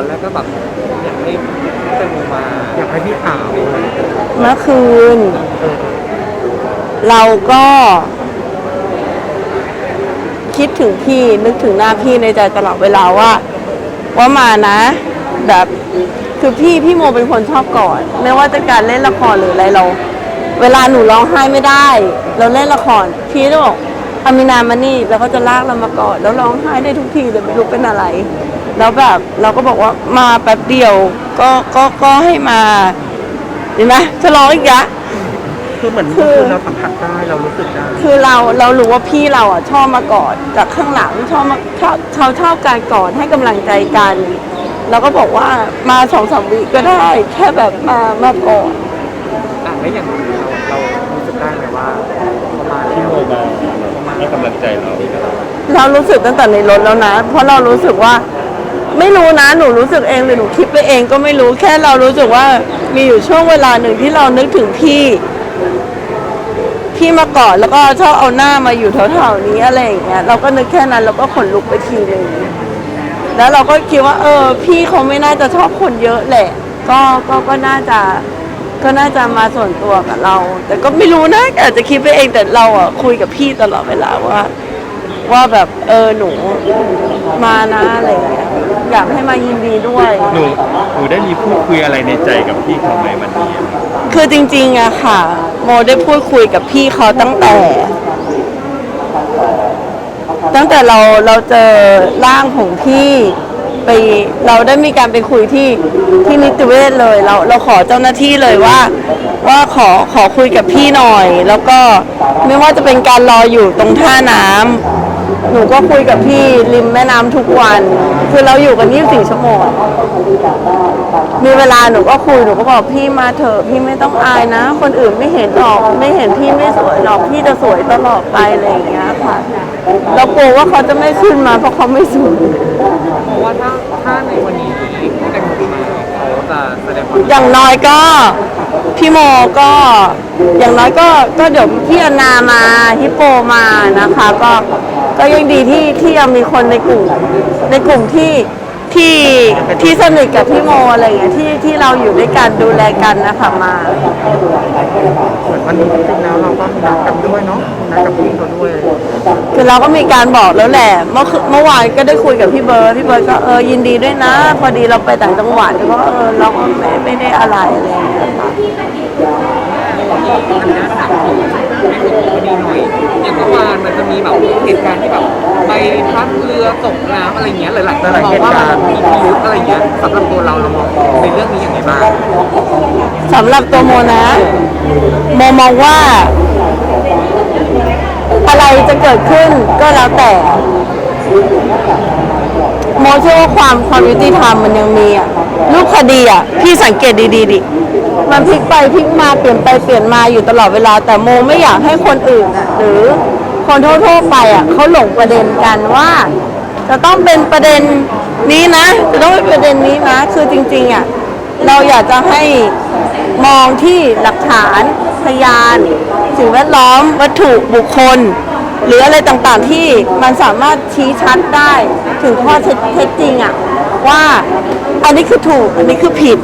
อนแรกก็แบบอยากให้แตงโมมาอยากให้พี่ถามเมื่อคืน เราก็ คิดถึงพี่นึกถึงหน้าพี่ในใจตลอดเวลาว่า ว่ามานะ แบบคือพี่พี่โมเป็นคนชอบกอดไม่ว่าจะการเล่นละครหรืออะไรเรา เวลาหนูร้องไห้ไม่ได้ เราเล่นละคร พี่จะบอกอามินามานี่แล้วก็จะลากเรามากอดแล้วร้องไห้ได้ทุกทีเลยไม่รู้เป็นอะไร แล้วแบบเราก็บอกว่ามาแป๊บเดียวก็ก็ก็ให้มาเห็นไหมจะร้องอีกอะคือเหมือนคือ คือเราสัมผัสได้เรารู้สึกได้คือเราเรารู้ว่าพี่เราอะชอบมากอดจากข้างหลังชอบมาชอบเขาชอบการกอดให้กำลังใจกันเราก็บอกว่ามาสองสามวิก็ได้ แค่แบบมามากอด อะแล้วอย่างเราเรารู้สึกได้ไหมว่าเขามาที่แล้วโมมาให้กำลังใจเรา เรารู้สึกตั้งแต่ในรถแล้วนะ เพราะเรารู้สึกว่า ไม่รู้นะหนูรู้สึกเองหรือหนูคิดไปเองก็ไม่รู้แค่เรารู้สึกว่ามีอยู่ช่วงเวลาหนึ่งที่เรานึกถึงพี่พี่มาก่อดแล้วก็ชอบเอาหน้ามาอยู่แถวๆนี้อะไรอย่างเงี้ยเราก็นึกแค่นั้นเราก็ขนลุกไปทีนึงแล้วเราก็คิดว่า เออ พี่เขาไม่น่าจะชอบคนเยอะแหละ ก็ก็ก็น่าจะก็น่าจะมาส่วนตัวกับเรา แต่ก็ไม่รู้นะอาจจะคิดไปเองแต่เราอะคุยกับพี่ตลอดเวลาว่า ว่าแบบเออหนูมานะอะไรอย่างเงี้ย อยากให้มายินดีด้วย หนูหนูได้มีพูดคุยอะไรในใจกับพี่เขาไหมวันนี้คือจริงๆอะค่ะ โมได้พูดคุยกับพี่เขาตั้งแต่ ตั้งแต่เราเราเจอร่างของพี่ไปเราได้มีการไปคุยที่ที่นิติเวศเลย เราเราขอเจ้าหน้าที่เลยว่า ว่าขอขอคุยกับพี่หน่อย แล้วก็ไม่ว่าจะเป็นการรออยู่ตรงท่าน้ำ หนูก็คุยกับพี่ริมแม่น้ำทุกวัน คือเราอยู่กัน 24 ชั่วโมง มีเวลาหนูก็คุยหนูก็บอกพี่มาเถอะพี่ไม่ต้องอายนะ คนอื่นไม่เห็นหรอกไม่เห็นพี่ไม่สวยหรอกพี่จะสวยตลอดไปอะไรอย่างเงี้ยค่ะเรากลัวว่าเขาจะไม่ขึ้นมาเพราะเขาไม่สวยเพราะว่าถ้าถ้าในวันนี้แตงโมมาเขาจะแสดงความอย่างน้อยก็พี่โมก็ อย่างน้อยก็ก็เดี๋ยวพี่อนามาฮิปโปมานะคะ ก็ ก็ยังดีที่ที่ยังมีคนในกลุ่มในกลุ่มที่ที่ที่สนิทกับพี่โมอะไรอย่างเงี้ยที่ที่เราอยู่ด้วยกันดูแลกันนะคะมาเหมือนวันนี้จริงๆแล้วเราก็นัดกันด้วยเนาะนัดกับพี่เขาด้วยคือเราก็มีการบอกแล้วแหละ เมื่อคืนเมื่อวานก็ได้คุยกับพี่เบิร์ดพี่เบิร์ดก็เออยินดีด้วยนะ พอดีเราไปต่างจังหวัดก็เออเราก็ไม่ไม่ได้อะไรอะไรอย่างเงี้ยค่ะ อันนี้ถามถึงให้สุขคดีหน่อยอย่างเมื่อวานมันจะมีแบบเหตุการณ์ที่แบบไปพัดเรือตกน้ำอะไรเงี้ยหลายๆคนมองว่ามันมีพิรุธอะไรเงี้ยสำหรับตัวเราเรามองในเรื่องนี้อย่างไรบ้างสำหรับตัวโมนะโมมองว่า อะไรจะเกิดขึ้นก็แล้วแต่โมเชื่อว่าความความยุติธรรมมันยังมีอะ รูปคดีอะพี่สังเกตดีๆดิมันพลิกไปพลิกมาเปลี่ยนไปเปลี่ยนมาอยู่ตลอดเวลา แต่โมไม่อยากให้คนอื่นอะหรือคนทั่วๆไปอะเขาหลงประเด็นกันว่า จะต้องเป็นประเด็นนี้นะจะต้องเป็นประเด็นนี้นะ คือจริงๆอะเราอยากจะให้มองที่หลักฐานพยาน สิ่งแวดล้อมวัตถุบุคคล หรืออะไรต่างๆที่มันสามารถชี้ชัดได้ถึงข้อเท็จจริงอะ ว่าอันนี้คือถูกอันนี้คือผิด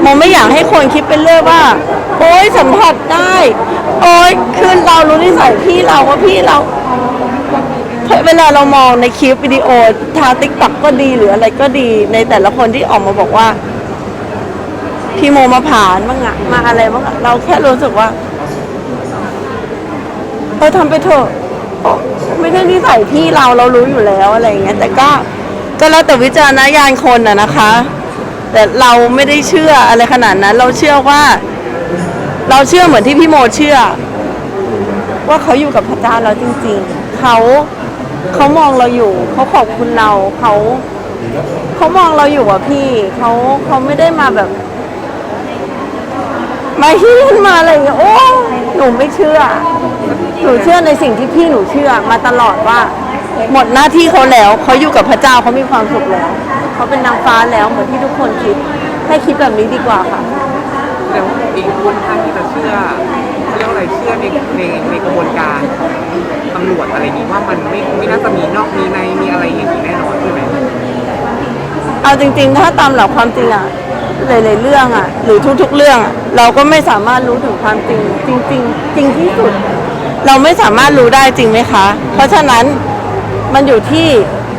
โมไม่อยากให้คนคิดเป็นเรื่องว่า โอ๊ยสัมผัสได้ โอ๊ยคือเรารู้นิสัยพี่เราว่าพี่เราเวลาเรามองในคลิปวิดีโอทางติ๊กต็อกก็ดีหรืออะไรก็ดีในแต่ละคนที่ออกมาบอกว่าพี่โมมาผ่านบ้างอะมาอะไรบ้างเราแค่รู้สึกว่าเออทำไปเถอะไม่ใช่นิสัยพี่เราเรารู้อยู่แล้วอะไรอย่างเงี้ย แต่ก็ ก็แล้วแต่วิจารณญาณคนอะนะคะ แต่เราไม่ได้เชื่ออะไรขนาดนั้น เราเชื่อว่า เราเชื่อเหมือนที่พี่โมเชื่อ ว่าเขาอยู่กับพระเจ้าแล้วจริง ๆ เขาเขามองเราอยู่ เขาขอบคุณเราเขาเขามองเราอยู่อะพี่เขาเขาไม่ได้มาแบบ มาฮิ้นมาอะไรอย่างเงี้ยโอ้หนูไม่เชื่อ หนูเชื่อในสิ่งที่พี่หนูเชื่อมาตลอดว่า หมดหน้าที่เขาแล้วเขาอยู่กับพระเจ้าเขามีความสุขแล้วเขาเป็นนางฟ้าแล้วเหมือนที่ทุกคนคิดให้คิดแบบนี้ดีกว่าค่ะแต่ว่าเองค่อนข้างที่จะเชื่อเขาเรียกว่าอะไรเชื่อในในในกระบวนการตำรวจอะไรอย่างนี้ว่ามันไม่ไม่น่าจะมีนอกมีในมีอะไรอย่างนี้แน่นอนใช่ไหมเอาจริง ๆ ถ้าตามหลักความจริงอะหลายๆเรื่องอะหรือทุกๆเรื่องอะเราก็ไม่สามารถรู้ถึงความจริง จริง ๆ จริงที่สุด เราไม่สามารถรู้ได้จริงไหมคะ เพราะฉะนั้น มันอยู่ที่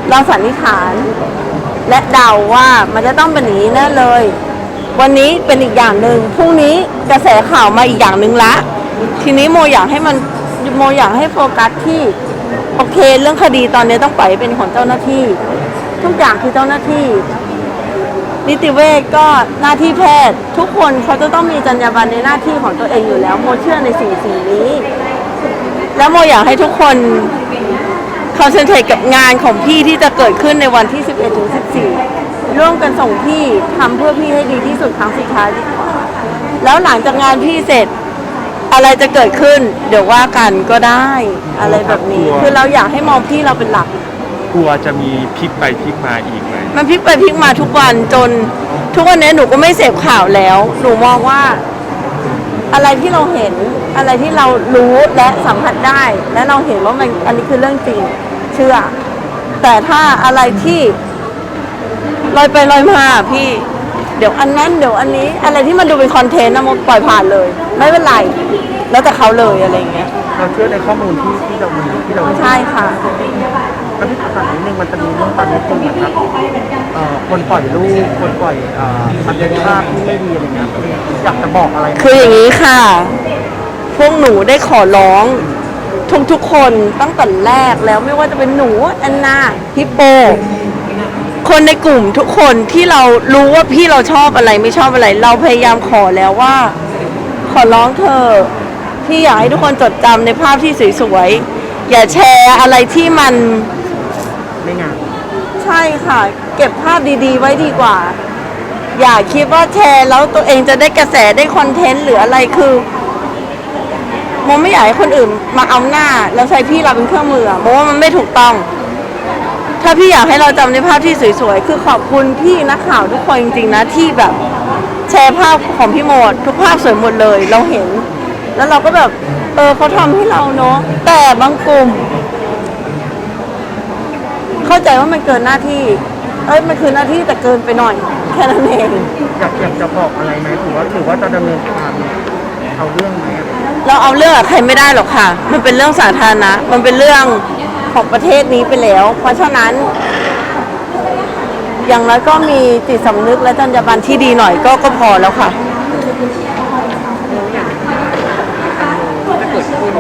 เราสันนิษฐาน และเดาว่ามันจะต้องเป็นอย่างนี้แน่เลย วันนี้เป็นอีกอย่างหนึ่งพรุ่งนี้กระแสข่าวมาอีกอย่างหนึ่งละ ทีนี้โมอยากให้มันโมอยากให้โฟกัสที่โอเค เรื่องคดีตอนนี้ต้องปล่อยเป็นของเจ้าหน้าที่ ทุกอย่างคือเจ้าหน้าที่ นิติเวชก็หน้าที่แพทย์ ทุกคนเขาจะต้องมีจรรยาบรรณในหน้าที่ของตัวเองอยู่แล้ว โมเชื่อในสิ่งสิ่งนี้ แล้วโมอยากให้ทุกคน คอนเซนเทรตกับงานของพี่ที่จะเกิดขึ้นในวันที่ 11ถึง14 ร่วมกันส่งพี่ทำเพื่อพี่ให้ดีที่สุดครั้งสุดท้ายดีกว่าแล้วหลังจากงานพี่เสร็จอะไรจะเกิดขึ้น เดี๋ยวว่ากันก็ได้อะไรแบบนี้คือเราอยากให้มองพี่เราเป็นหลัก กลัวจะมีพลิกไปพลิกมาอีกไหมมันพลิกไปพลิกมาทุกวันจน ทุกวันนี้หนูก็ไม่เสพข่าวแล้ว หนูมองว่า อะไรที่เราเห็นอะไรที่เรารู้และสัมผัสได้ และเราเห็นว่ามันอันนี้คือเรื่องจริง เชื่อ แต่ถ้าอะไรที่ลอยไปลอยมาพี่ เดี๋ยวอันนั้นเดี๋ยวอันนี้อะไรที่มันดูเป็นคอนเทนต์นะมันปล่อยผ่านเลย ไม่เป็นไร แล้วแต่เขาเลยอะไรอย่างเงี้ยเราเชื่อในข้อมูลที่ที่เรามีที่เราใช่ค่ะแล้วที่ถามนิดนึงมันจะมีเรื่องตอนนี้คนเหมือนแบบเอ่อคนปล่อยรูปคนปล่อยเอ่อมันเป็นภาพที่ไม่ดีอะไรเงี้ยอยากจะบอกอะไรไหมคืออย่างนี้ค่ะ พวกหนูได้ขอร้อง ทุกๆคนตั้งแต่แรกแล้วไม่ว่าจะเป็นหนูแอนนาพี่โป คนในกลุ่มทุกคนที่เรารู้ว่าพี่เราชอบอะไรไม่ชอบอะไร เราพยายามขอแล้วว่า ขอร้องเธอะพี่อยากให้ทุกคนจดจำในภาพที่สวยๆอย่าแชร์อะไรที่มันไม่งานใช่ค่ะ เก็บภาพดีๆ ไว้ดีกว่า อย่าคิดว่าแชร์แล้วตัวเองจะได้กระแสได้คอนเทนต์หรืออะไรคือ โมไม่อยากให้คนอื่นมาเอาหน้า แล้วใช้พี่เราเป็นเครื่องมืออะโมว่ามันไม่ถูกต้อง ถ้าพี่อยากให้เราจำในภาพที่สวยๆ คือขอบคุณพี่นักข่าวทุกคนจริงๆนะที่แบบแชร์ภาพของพี่โมดทุกภาพสวยหมดเลย เราเห็น แล้วเราก็แบบ เออเขาทำให้เราเนาะแต่บางกลุ่ม เข้าใจว่ามันเกินหน้าที่ เอ้ยมันคือหน้าที่แต่เกินไปหน่อย แค่นั้นเอง อยากอยากจะบอกอะไรไหมถือว่าถือว่าจะดำเนินการ เอาเรื่องไหมอะเราเอาเรื่องกับใครไม่ได้หรอกค่ะ มันเป็นเรื่องสาธารณะ มันเป็นเรื่องของประเทศนี้ไปแล้ว เพราะฉะนั้น อย่างน้อยก็มีจิตสำนึกและจรรยาบรรณที่ดีหน่อยก็ก็พอแล้วค่ะถ้าเกิดขึ้น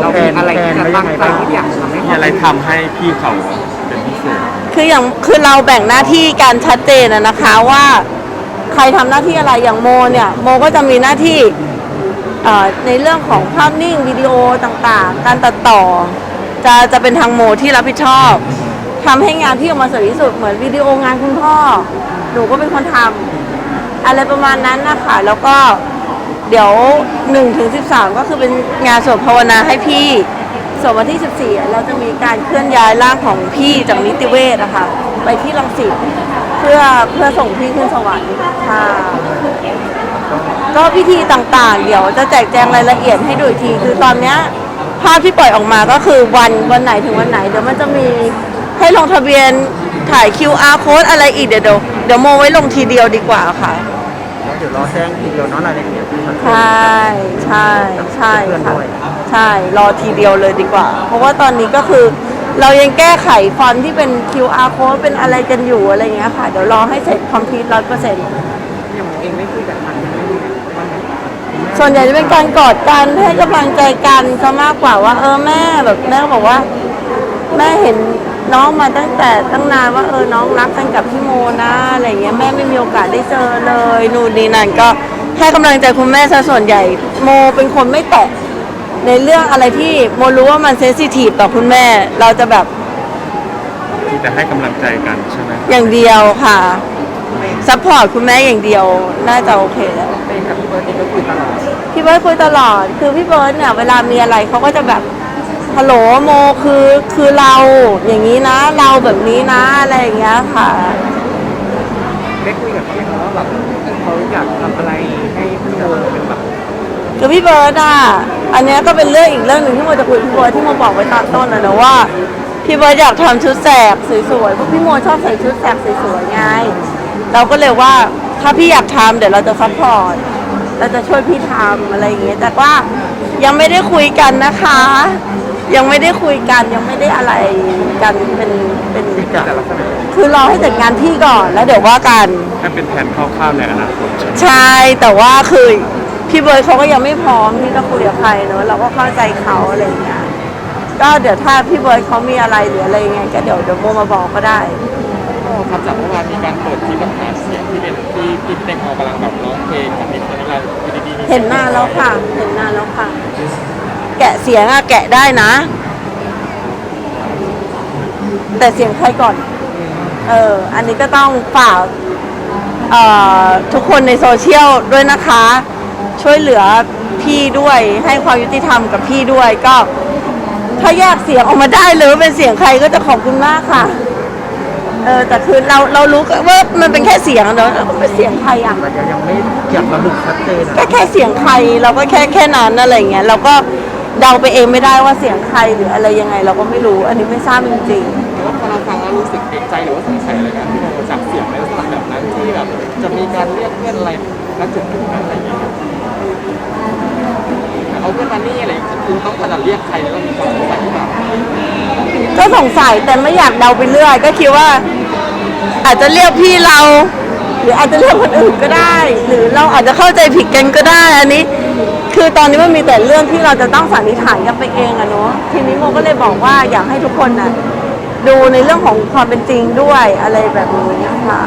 เรามีอะไรที่จะตั้งใจที่อยากทำให้มีอะไรทำให้พี่เขาเป็นพิเศษ คืออย่างคือเราแบ่งหน้าที่การชัดเจนอะนะคะว่าใค รทำหน้าที่อะไรอย่างโมเนี่ยโมก็จะมีหน้าที่ในเรื่องของภาพนิ่งวิดีโอต่างๆ การตัดต่อ จะจะเป็นทางโมที่รับผิดชอบทำให้งานที่ออกมาสวยที่สุดเหมือนวิดีโองานคุณพ่อหนูก็เป็นคนทำอะไรประมาณนั้นนะคะแล้วก็เดี๋ยว1ถึง13ก็คือเป็นงานสวดภาวนาให้พี่ส่วนวันที่ 14 เราจะมีการเคลื่อนย้ายร่างของพี่จากนิติเวชนะคะไปที่รังสิต เพื่อเพื่อส่งพี่ขึ้นสวรรค์ค่ะ ก็พิธีต่างๆ เดี๋ยวจะแจกแจงรายละเอียดให้ดูอีกทีคือตอนเนี้ยภาพที่ปล่อยออกมาก็คือวันวันไหนถึงวันไหน เดี๋ยวมันจะมีให้ลงทะเบียนถ่าย QR code อะไรอีกเดี๋ยวเดี๋ยวเดี๋ยวโมไว้ลงทีเดียวดีกว่าค่ะ แล้วเดี๋ยวรอแจ้งทีเดียวเนาะรายละเอียดที่ชัดเจนใช่ใช่ใช่ค่ะใช่รอทีเดียวเลยดีกว่า เพราะว่าตอนนี้ก็คือ เรายังแก้ไขฟอนต์ที่เป็น QR code เป็นอะไรกันอยู่อะไรอย่างเงี้ยค่ะ เดี๋ยวรอให้เสร็จคอมพลีทร้อยเปอร์เซ็นต์อย่างผมเองไม่คุยกับทางแม่ว่าไงส่วนใหญ่จะเป็นการกอดกันให้กำลังใจกันซะมากกว่าว่า เออแม่แบบแม่ก็บอกว่า แม่เห็นน้องมาตั้งแต่ตั้งนานว่าเออน้องรักกันกับพี่โมนะอะไรเงี้ยแม่ไม่มีโอกาสได้เจอเลย นู่นนี่นั่นก็ให้กำลังใจคุณแม่ซะส่วนใหญ่โมเป็นคนไม่แตะ ในเรื่องอะไรที่โมรู้ว่ามันเซนซิทีฟต่อคุณแม่ เราจะแบบมีแต่ให้กำลังใจกันใช่ไหมอย่างเดียวค่ะซัพพอร์ตคุณแม่อย่างเดียวน่าจะโอเคแล้วเป็นกับพี่เบิร์ดเองก็คุยตลอดพี่เบิร์ดคุยตลอด คือพี่เบิร์ดเนี่ยเวลามีอะไรเขาก็จะแบบฮัลโหลโมคือคือเราอย่างนี้นะ เราแบบนี้นะอะไรอย่างเงี้ยค่ะได้คุยกับพี่เขาว่าแบบเขาอยากทำอะไรให้พี่โมเป็นแบบคือพี่เบิร์ดอะ อันเนี้ยก็เป็นเรื่องอีกเรื่องหนึ่งที่โมจะคุยกับพี่เบิร์ดที่โมบอกไว้ตอนต้นนะนะว่าพี่เบิร์ดอยากทำชุดแสกสวยๆเพราะพี่โมชอบใส่ชุดแสกสวยๆไงเราก็เลยว่าถ้าพี่อยากทำเดี๋ยวเราจะซัพพอร์ตเราจะช่วยพี่ทำอะไรอย่างเงี้ยแต่ว่ายังไม่ได้คุยกันนะคะ ยังไม่ได้คุยกันยังไม่ได้อะไรกันเป็นเป็น แต่ลักษณะคือรอให้แต่งงานพี่ก่อนแล้วเดี๋ยวว่ากันแค่เป็นแผนคร่าวๆในอนาคตใช่ไหมใช่แต่ว่าคือ พี่เบิร์ดเขาก็ยังไม่พร้อมที่จะคุยกับใครเนอะเราก็เข้าใจเขาอะไรอย่างเงี้ยก็เดี๋ยวถ้าพี่เบิร์ดเขามีอะไรหรืออะไรยังไงก็เดี๋ยวเดี๋ยวโมมาบอกก็ได้ ครับจากเมื่อวานมีการเปิดคลิปแบบหาเสียงที่เป็นที่ที่เด็กออกกำลังแบบร้องเพลงกับนิดนี้เราอยู่ดีๆมีเห็นหน้าแล้วค่ะ เห็นหน้าแล้วค่ะ แกะเสียงอะแกะได้นะ แต่เสียงใครก่อน เออ อันนี้ก็ต้องฝากเอ่อทุกคนในโซเชียลด้วยนะคะ ช่วยเหลือพี่ด้วยให้ความยุติธรรมกับพี่ด้วยก็ ถ้าแยกเสียงออกมาได้เลยว่าเป็นเสียงใครก็จะขอบคุณมากค่ะ เออแต่คือเราเรารู้ว่ามันเป็นแค่เสียงเนอะแล้วเป็นเสียงใครอะ แต่ยังยังไม่อยากระบุชัดเจนก็อะแค่เสียงใครเราก็แค่แค่นั้นอะไรเงี้ยเราก็เดาไปเองไม่ได้ว่าเสียงใครหรืออะไรยังไง เราก็ไม่รู้ อันนี้ไม่ทราบจริงแต่ว่าพอเราฟังแล้วรู้สึกเอกใจหรือว่าสงสัยอะไรกันที่เราจากเสียงในลักษณะแบบนั้นที่แบบจะมีการเรียกเพื่อนอะไรณจุดนั้นอะไรอย่างเงี้ยครับ เอาเพื่อนมานี่อะไรคุณต้องขนาดเรียกใครแล้วก็มีความสงสัยที่แบบก็สงสัยแต่ไม่อยากเดาไปเรื่อยก็คิดว่า อาจจะเรียกพี่เรา หรืออาจจะเรียกคนอื่นก็ได้ หรือเราอาจจะเข้าใจผิดกันก็ได้อันนี้ คือตอนนี้มันมีแต่เรื่องที่เราจะต้องสันนิษฐานกันไปเองอะเนาะทีนี้โมก็เลยบอกว่าอยากให้ทุกคนน่ะดูในเรื่องของความเป็นจริงด้วยอะไรแบบนี้ค่ะ